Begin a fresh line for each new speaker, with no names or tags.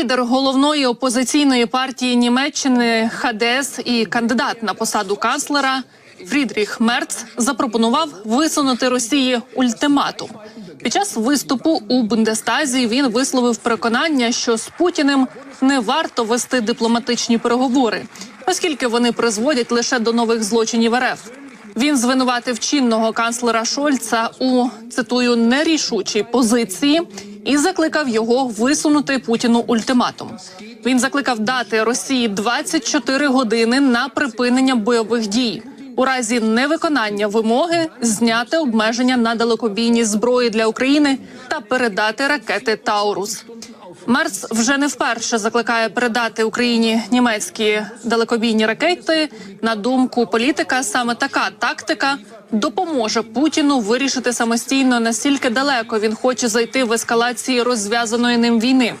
Лідер головної опозиційної партії Німеччини ХДС і кандидат на посаду канцлера Фрідріх Мерц запропонував висунути Росії ультиматум. Під час виступу у Бундестазі він висловив переконання, що з Путіним не варто вести дипломатичні переговори, оскільки вони призводять лише до нових злочинів РФ. Він звинуватив чинного канцлера Шольца у цитую нерішучій позиції і закликав його висунути Путіну ультиматум. Він закликав дати Росії 24 години на припинення бойових дій. У разі невиконання вимоги зняти обмеження на далекобійні зброї для України та передати ракети Таурус. Мерц вже не вперше закликає передати Україні німецькі далекобійні ракети. На думку політика, саме така тактика допоможе Путіну вирішити самостійно наскільки далеко він хоче зайти в ескалації розв'язаної ним війни.